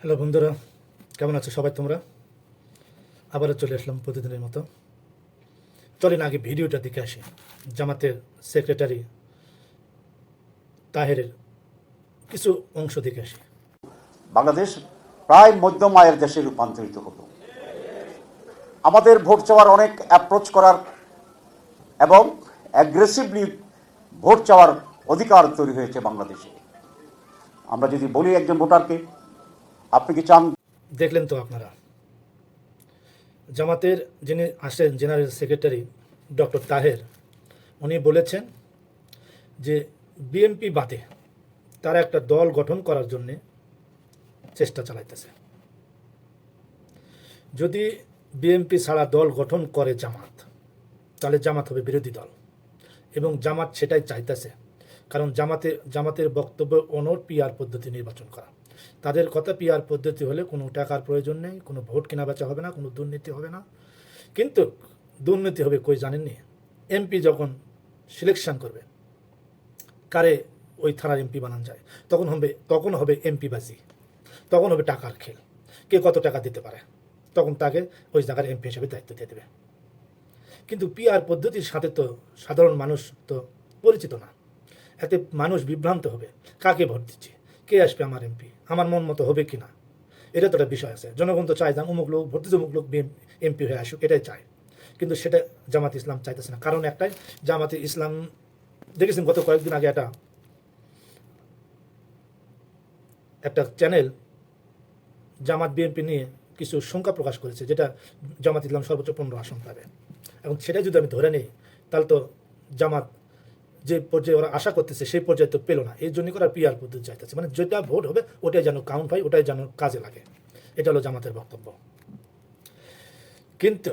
Hello বন্ধুরা, কেমন আছো সবাই তোমরা? আবারও চলে আসলাম প্রতিদিনের মতো। চলেন আগে ভিডিওটা দেখে আসি। জামাতের সেক্রেটারি তাহেরের কিছু অংশ দেখে আসি। বাংলাদেশ প্রায় মধ্যম আয়ের দেশে রূপান্তরিত হতো। আমাদের ভোট চাওয়ার অনেক অ্যাপ্রোচ করার এবং অ্যাগ্রেসিভলি ভোট চাওয়ার অধিকার তৈরি হয়েছে বাংলাদেশে। আমরা যদি বলি একজন ভোটারকে আপনি কি চান? দেখলেন তো আপনারা। জামাতের যিনি আসেন জেনারেল সেক্রেটারি ডক্টর তাহের, উনি বলেছেন যে বিএমপি বাদে তারা একটা দল গঠন করার জন্যে চেষ্টা চালাইতেছে। যদি বিএমপি ছাড়া দল গঠন করে জামাত, তাহলে জামাত হবে বিরোধী দল। এবং জামাত সেটাই চাইতেছে, কারণ জামাতে, জামাতের বক্তব্য অনর পিআর পদ্ধতি নির্বাচন করা। তাদের কথা পিআর পদ্ধতি হলে কোনো টাকার প্রয়োজন নেই, কোনো ভোট কেনা বেচা হবে না, কোনো দুর্নীতি হবে না। কিন্তু দুর্নীতি হবে কই জানেননি? এমপি যখন সিলেকশন করবে, কারে ওই থানার এমপি বানান যায়? তখন হবে তখন হবে এমপি বাজি, তখন হবে টাকার খেল। কে কত টাকা দিতে পারে? তখন তাকে ওই জায়গার এমপি হিসেবে দায়িত্ব দিয়ে দেবে। কিন্তু পিআর পদ্ধতির সাথে তো সাধারণ মানুষ তো পরিচিত না। এতে মানুষ বিভ্রান্ত হবে। কাকে ভোট দিচ্ছে? কে আসবে আমার এমপি আমার মন মতো হবে কি না এটা তো একটা বিষয় আছে। জনগণ তো চায় যে অমুক লোক, ভর্তি অমুক লোক এমপি হয়ে আসুক, এটাই চায়। কিন্তু সেটা জামাত ইসলাম চাইতেছে না। কারণ একটাই, জামাতে ইসলাম, দেখেছেন গত কয়েকদিন আগে একটা একটা চ্যানেল জামাত বিএনপি নিয়ে কিছু শঙ্কা প্রকাশ করেছে, যেটা জামাত ইসলাম সর্বোচ্চ পনেরো আসন পাবে। এবং সেটা যদি আমি ধরে নিই, তাহলে তো জামাত যে পর্যায়ে ওরা আশা করতেছে, সেই পর্যায়ে তো পেল না। এই জন্য করে পিআর পদ্ধতি চাইতেছে। মানে যেটা ভোট হবে, ওটাই যেন কাউন্ট হয়, ওটাই যেন কাজে লাগে। এটা হলো জামাতের বক্তব্য। কিন্তু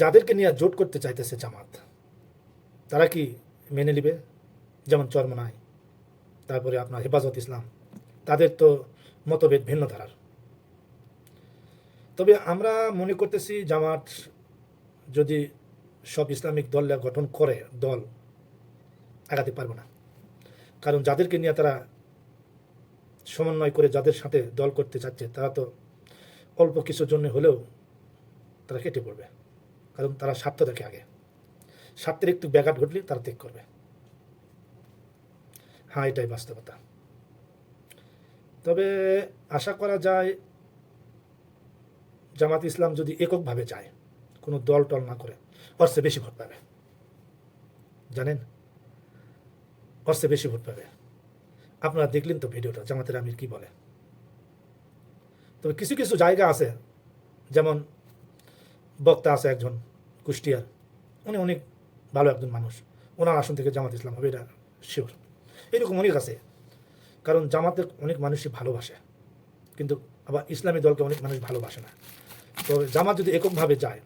যাদেরকে নিয়ে জোট করতে চাইতেছে জামাত, তারা কি মেনে নিবে? যেমন চরমনাই, তারপরে আপনার হেফাজত ইসলাম, তাদের তো মতভেদ ভিন্ন ধারার তবে আমরা মনে করতেছি জামাত যদি সব ইসলামিক দল গঠন করে, দল আগাতে পারবে না। কারণ যাদেরকে নিয়ে তারা সমন্বয় করে যাদের সাথে দল করতে চাচ্ছে তারা তো অল্প কিছুর জন্য হলেও তারা কেটে পড়বে। কারণ তারা স্বার্থ দেখে আগে। স্বার্থের একটু ব্যাঘাত ঘটলে তারা ত্যাগ করবে। হ্যাঁ এটাই বাস্তবতা। তবে আশা করা যায়, জামাত ইসলাম যদি এককভাবে যায়, কোনো দল টল না করে চেয়ে বেশি ভোট পাবে। জানেন? ওর বেশি ভোট পাবে। আপনারা দেখলেন তো ভিডিওটা, জামাতের আমির কি বলে। তবে কিছু কিছু জায়গা আছে, যেমন বক্তা আছে একজন কুষ্টিয়ার, উনি অনেক ভালো একজন মানুষ। ওনার আসন থেকে জামাত ইসলাম হবে, এটা শিওর এরকম অনেক আছে, কারণ জামাতে অনেক মানুষই ভালোবাসে, কিন্তু আবার ইসলামী দলকে অনেক মানুষ ভালোবাসে না। তো জামাত যদি এককভাবে যায়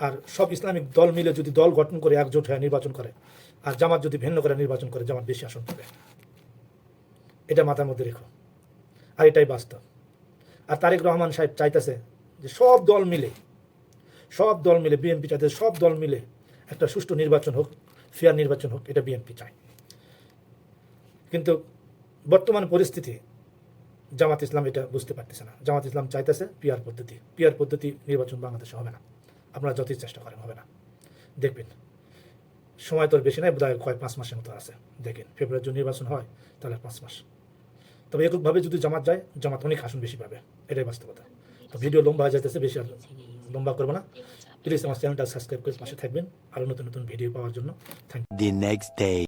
আর সব ইসলামিক দল মিলে যদি দল গঠন করে একজোট হয়ে নির্বাচন করে, আর জামাত যদি ভিন্ন করে নির্বাচন করে, জামাত বেশি আসন পাবে। এটা মাথার মধ্যে রেখো। আর এটাই বাস্তব। আর তারেক রহমান সাহেব চাইতেছে যে সব দল মিলে, সব দল মিলে, বিএনপি চাইতেছে সব দল মিলে একটা সুষ্ঠু নির্বাচন হোক, ফেয়ার নির্বাচন হোক, এটা বিএনপি চায়। কিন্তু বর্তমান পরিস্থিতি, জামাত ইসলাম এটা বুঝতে পারতেছে না। জামাত ইসলাম চাইতেছে পিয়ার পদ্ধতি। পিয়ার পদ্ধতি নির্বাচন বাংলাদেশে হবে না। আপনারা যতই চেষ্টা করেন, হবে না। দেখবেন, সময় তো বেশি নাই, বোধহয় কয়েক পাঁচ মাসের মতো আছে। দেখেন, ফেব্রুয়ারি জুন নির্বাচন হয়, তাহলে পাঁচ মাস। তবে এককভাবে যদি জামাত যায়, জামাত অনেক আসন বেশি পাবে। এটাই বাস্তবতা। তো ভিডিও লম্বা হয়ে যাইতেছে, বেশি আর লম্বা করব না। প্লিজ আমার চ্যানেলটা সাবস্ক্রাইব করে পাশে থাকবেন। আরও নতুন নতুন ভিডিও পাওয়ার জন্য। Thank you.